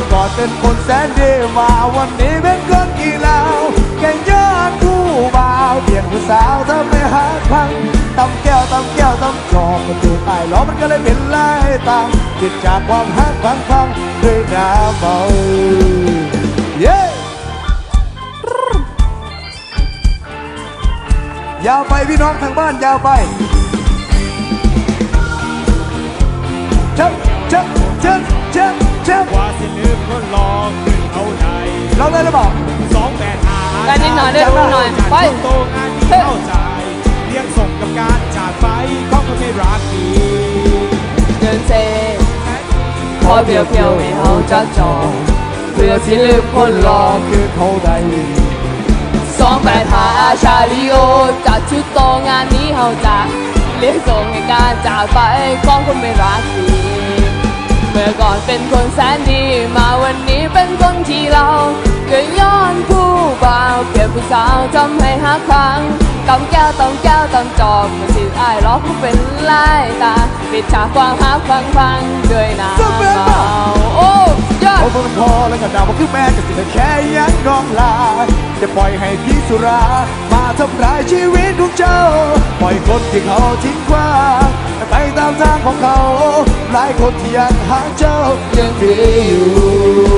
ื่อก่อนเป็นคนแสนดีมาวันนี้เป็นคนกี่เหล้าแก่งยอนผู้บ่าวเปลี่ยนผู้สาวทำให้หักพังตำแก้วตำแก้วตำจอกมันถูกไอ้ล้อมันก็เลยเป็นลายตามติดจากความหักพังพังด้วยน้ำเมาเย้ยาวไปพี่น้องทางบ้านยาวไป เราได้หรือเปล่าสองแปดหาได้นิดหน่อยได้นิดหน่อยไปโตงานที่เข้าใจเลี้ยงส่งกับการจากไปของคนไม่รักดีเดินเซพอเพียวเพียวๆให้เขาจักจองเพื่อสิลืมคนหลอกคือเขาได้สองแปดหาชาลิโอจัดชุดโตงานนี้เขาจะเลี้ยงส่งในการจากไปของคนไม่รักดีเมื่อก่อนเป็นคนแสนดีมาวันนี้เป็น ผู้สาวทำให้หักพังตำแก้วตำแก้วตำจอบมาสิอ้ายล้อผู้เป็นลายตาปิดฉากความหักพังพังด้วยน้ำเมาโอ้ยอดโอ้มันพอแล้วก็ดาวว่าคือแม่จะสิแค่ยังน้องลาจะปล่อยให้พี่สุรา มาทำร้ายชีวิตของเจ้า ปล่อยคนที่เขาทิ้งกว้างไปตามทางของเขา หลายคนที่ยังหาเจ้ายังดีอยู่